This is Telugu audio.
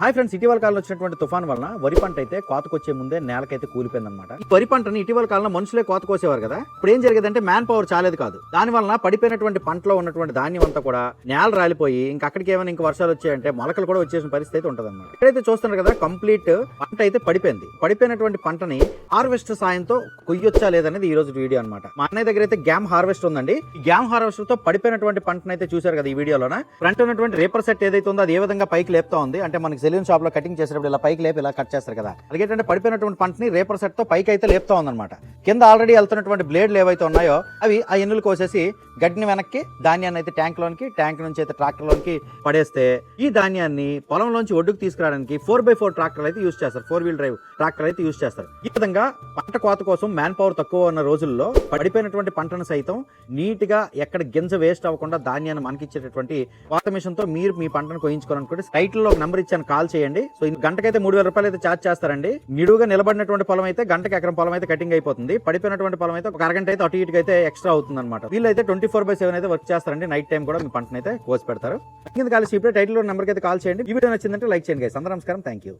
హాయ్ ఫ్రెండ్స్ ఇటీవల కాలంలో వచ్చినటువంటి తుఫాన్ వలన వరి పంట అయితే కోతకొచ్చే ముందే నేలకైతే కూలిపోయిందనమాట ఈ వరి పంటని ఇటీవల కాలంలో మనుషులే కోత కోసేవారు కదా? ఇప్పుడు ఏం జరిగేదంటే మ్యాన్ పవర్ చాలేదు కాదు. దాని వలన పడిపోయినటువంటి పంటలో ఉన్నటువంటి ధాన్యం అంతా కూడా నేల రాలిపోయి ఇంకా అక్కడికి ఏమైనా ఇంకా వర్షాలు వచ్చాయంటే మొలకలు కూడా వచ్చేసిన పరిస్థితి అయితే ఉంటుంది అనమాట ఇక్కడైతే చూస్తున్నారు కదా కంప్లీట్ పంట అయితే పడిపోయింది. పడిపోయినటువంటి పంటని హార్వెస్ట్ సాయంతో కొయ్యొచ్చా లేదనేది ఈ రోజు వీడియో అనమాట మా అన్నయ్య దగ్గర అయితే గ్యామ్ హార్వెస్ట్ ఉందండి. ఈ గ్యామ్ హార్వెస్టర్తో పడిపోయినటువంటి పంటను అయితే చూశారు కదా ఈ వీడియోలోన. ఫ్రంట్ ఉన్నటువంటి రేపర్ సెట్ ఏదైతే ఉందో అది ఏ విధంగా పైకి లేపుతా ఉంది? అంటే మనకి సెలూన్ షాప్లో కటింగ్ చేసేటప్పుడు ఇలా పైకి లేపి ఇలా కట్ చేస్తారు కదా. అలాగేంటంటే పడిపోయినటువంటి పంటని రేపర్ సెట్తో పైకి అయితే లేపుతా ఉందన్నమాట. కింద ఆల్రెడీ వెళ్తున్నటువంటి బ్లేడ్లు ఏవైతే ఉన్నాయో అవి ఆ ఎన్నులు కోసేసి గడ్డిని వెనక్కి ధాన్యాన్ని అయితే ట్యాంక్ లోనికి ట్యాంక్ నుంచి అయితే ట్రాక్టర్ లోనికి పడేస్తే ఈ ధాన్యాన్ని పొలంలోంచి ఒడ్డుకు తీసుకురావడానికి ఫోర్ బై ఫోర్ ట్రాక్టర్ అయితే యూజ్ చేస్తారు. ఫోర్ వీల్ డ్రైవ్ ట్రాక్టర్ అయితే యూజ్ చేస్తారు. ఈ విధంగా పంట కోత కోసం మ్యాన్ పవర్ తక్కువ ఉన్న రోజుల్లో పడిపోయినటువంటి పంటను సైతం నీట్గా ఎక్కడ గింజ వేస్ట్ అవ్వకుండా ధాన్యాన్ని మనకిచ్చేటటువంటి కోత మిషన్తో మీరు మీ పంటను కోయించుకోవాలనుకుంటే టైటిల్లో ఒక నెంబర్ ఇచ్చాను. కాల్ చేయండి. సో గంటకైతే మూడు వేల రూపాయలు అయితే ఛార్జ్ చేస్తారండి. నిడుగా నిలబడినటువంటి పొలం అయితే గంటకి ఎకరం పొలం అయితే కటింగ్ అయిపోతుంది. పడిపోయినటువంటి పొలం అయితే ఒక అరగంట అయితే అటు ఇటుకి అయితే ఎక్స్ట్రా అవుతుంది అనమాట వీళ్ళు అయితే ట్వంటీ ఫోర్ బై సెవెన్ అయితే వర్క్ చేస్తారండి. నైట్ టైం కూడా మీ పంటను అయితే కోసి పెడతారు. కింద కాల్ ఇప్పుడే టైటిల్ నెంబర్కి అయితే కాల్ చేయండి. ఈ వీడియో నచ్చిందంటే లైక్ చేయండి guys. అందరూ నమస్కారం. Thank you